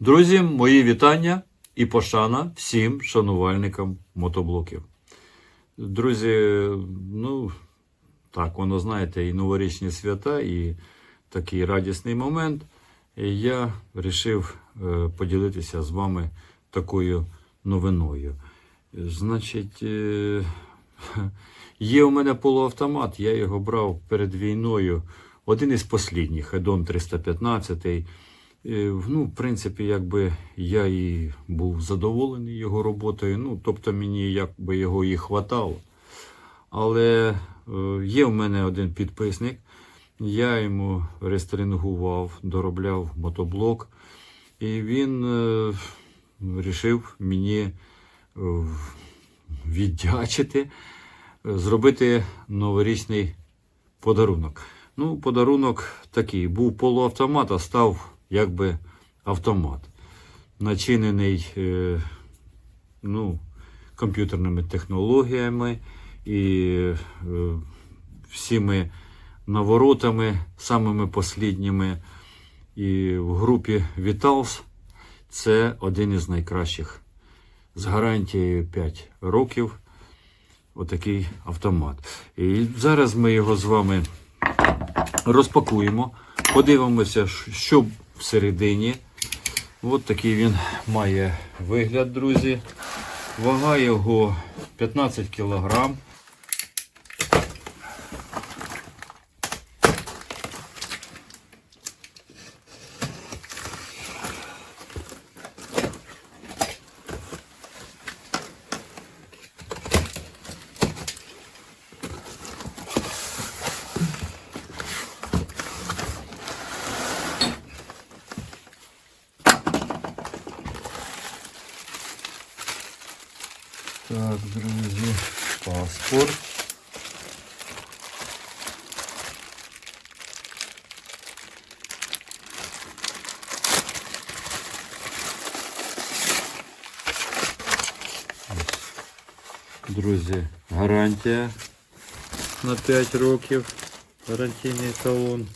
Друзі, мої вітання і пошана всім шанувальникам мотоблоків. Друзі, ну так, воно знаєте, і новорічні свята, і такий радісний момент. І я вирішив е, поділитися з вами такою новиною. Значить, е, є у мене полуавтомат, я його брав перед війною. Один із послідніх, Едон 315. Е, Ну, в принципі, якби я і був задоволений його роботою. Ну, тобто мені якби його і хватало. Але е, є в мене один підписник. Я йому рестрингував, доробляв мотоблок, і він е, мені е, віддячити, зробити новорічний подарунок. Ну, подарунок такий: був полуавтомат, а став якби автомат, начинений е, ну, комп'ютерними технологіями і е, всіми наворотами, самими послідніми. І в групі Vitals це один із найкращих. З гарантією 5 років отакий автомат. І зараз ми його з вами розпакуємо, подивимося, що всередині. От такий він має вигляд, друзі. Вага його 15 кг. Так, друзі, паспорт. Друзі, гарантія на 5 років. Гарантійний талон.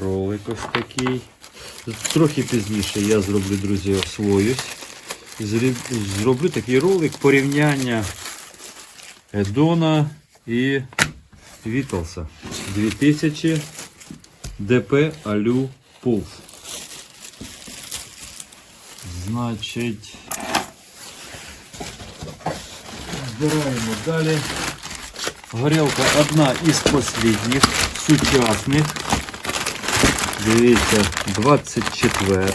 Ролик ось такий. Трохи пізніше я зроблю, друзі, освоюсь. Зроблю такий ролик порівняння Едона і Вітлса 2000 ДП Алю Пулс. Значить, збираємо далі. Горілка одна із послідніх сучасних. Дивіться, 24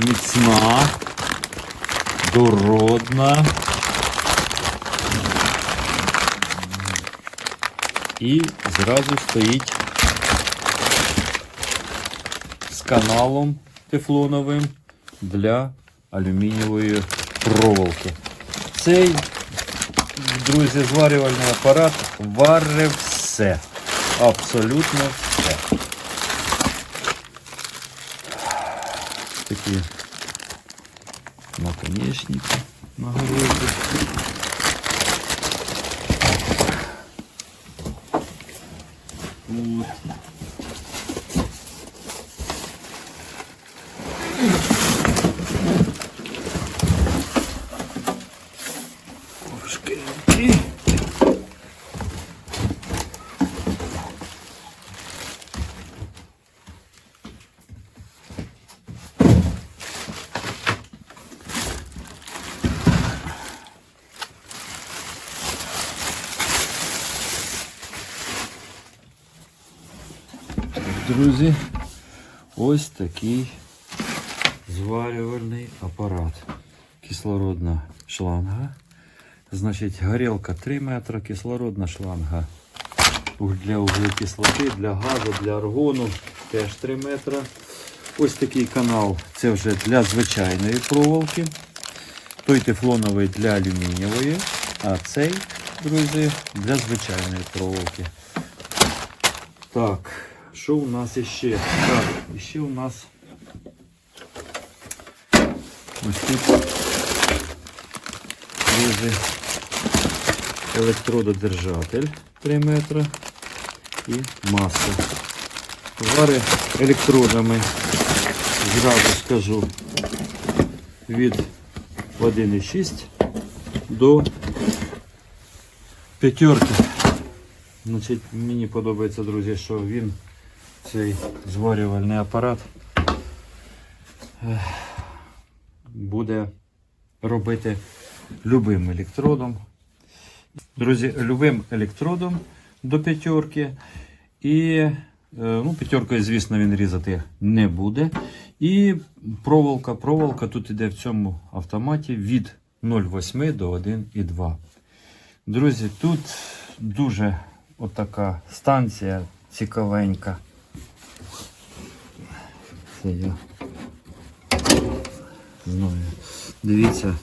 міцна, дородна. І зразу стоїть з каналом тефлоновим для алюмінієвої проволоки. Цей, друзі, зварювальний апарат варить все. Абсолютно все. Такі наконечники на горілку. Вот. Друзі, ось такий зварювальний апарат. Кислородна шланга. Значить, горілка 3 метри, кислородна шланга для углекислоти, для газу, для аргону теж 3 метри. Ось такий канал це вже для звичайної проволоки. Той тефлоновий для алюмінієвої, а цей, друзі, для звичайної проволоки. Так, що у нас іще? Так, іще у нас ось тут друзі, електрододержатель 3 метри і маса. Вари електродами зразу скажу від 1,6 до п'ятерки. Значить, мені подобається, друзі, що він, цей зварювальний апарат, буде робити любим електродом. Друзі, любим електродом до п'ятерки. І е, ну, п'ятеркою, звісно, він різати не буде. І проволока, проволока тут іде в цьому автоматі від 0,8 до 1,2. Друзі, тут дуже отака станція цікавенька. Це я знаю. Дивіться,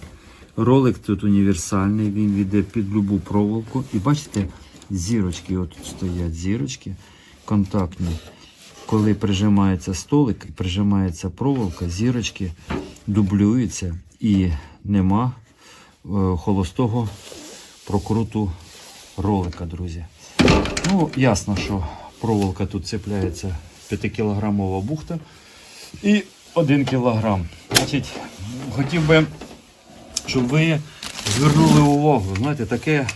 ролик тут універсальний, він йде під любу проволоку. І бачите, зірочки, отут стоять зірочки контактні. Коли прижимається столик і прижимається проволока, зірочки дублюються і нема е, холостого прокруту ролика, друзі. Ну, ясно, що проволока тут цепляється 5-кілограмова бухта і 1 кілограм. Значить, хотів би, щоб ви звернули увагу, знаєте, таке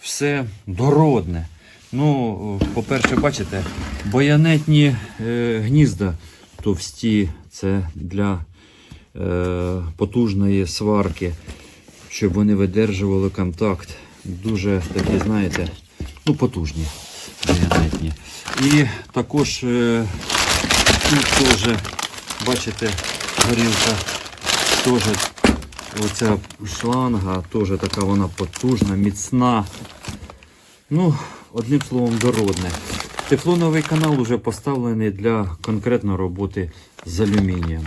все дородне. Ну, по-перше, бачите, баянетні е, гнізда товсті, це для е, потужної сварки, щоб вони видержували контакт. Дуже такі, знаєте, ну, потужні баянетні. І також е, тут теж, бачите, горілка теж оця шланга, теж така вона потужна, міцна. Ну, одним словом, дородне. Тефлоновий канал вже поставлений для конкретно роботи з алюмінієм.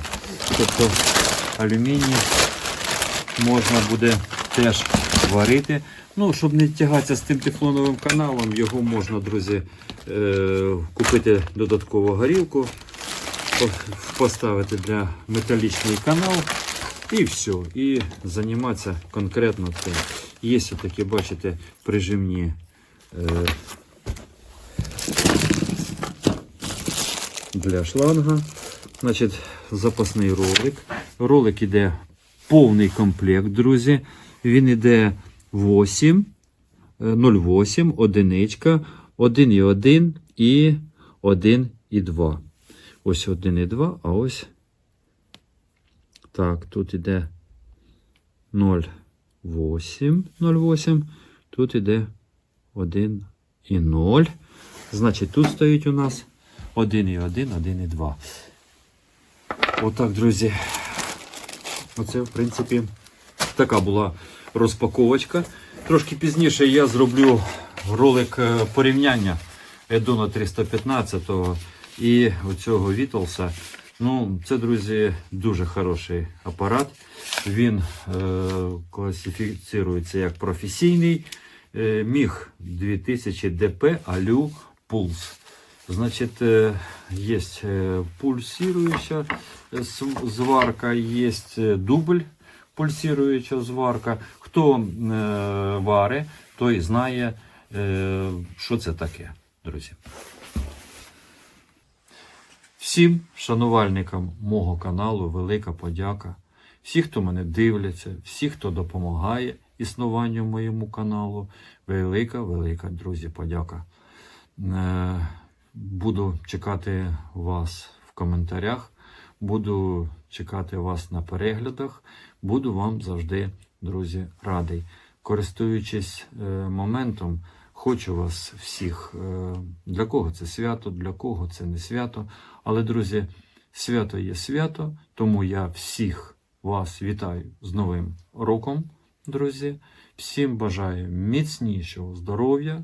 Тобто алюміній можна буде теж варити. Ну, щоб не тягатися з тим тефлоновим каналом, його можна, друзі, е, купити додаткову горілку, поставити для металічний канал і все. І займатися конкретно цим. Є такі, бачите, прижимні. е, Для шланга. Значить, запасний ролик. Ролик іде повний комплект, друзі. Він іде 8, е, 0,8, одиничка, 1,1 і 1,2. Ось 1,2, а ось так, тут іде 0,8, 0,8, тут іде 1 і 0. Значить, тут стоїть у нас 1 і 1, 1 і 2. Отак, друзі. Оце, в принципі, така була розпаковочка. Трошки пізніше я зроблю ролик е, порівняння Едона 315 і оцього Вітлса. Ну, це, друзі, дуже хороший апарат. Він е, класифіцирується як професійний. Е, міг 2000 ДП Алю Пулс. Значит, э, есть э, пульсирующая э, св- зварка, есть э, дубль пульсируюча зварка. Хто е, варе, той знає, е, що це таке, друзі. Всім шанувальникам мого каналу велика подяка. Всі, хто мене дивляться, всі, хто допомагає існуванню моєму каналу. Велика, велика, друзі, подяка. Е, Буду чекати вас в коментарях, буду чекати вас на переглядах. Буду вам завжди, друзі, радий. Користуючись е, моментом, хочу вас всіх. е, Для кого це свято, для кого це не свято. Але, друзі, свято є свято, тому я всіх вас вітаю з Новим роком, друзі. Всім бажаю міцнішого здоров'я.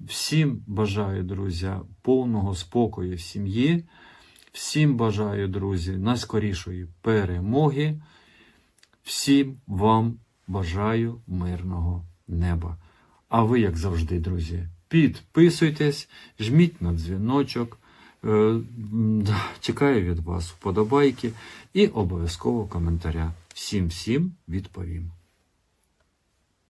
Всім бажаю, друзі, повного спокою в сім'ї. Всім бажаю, друзі, найскорішої перемоги. Всім вам бажаю мирного неба. А ви, як завжди, друзі, підписуйтесь, жміть на дзвіночок. Е, Чекаю від вас вподобайки і обов'язково коментаря. Всім всім відповім.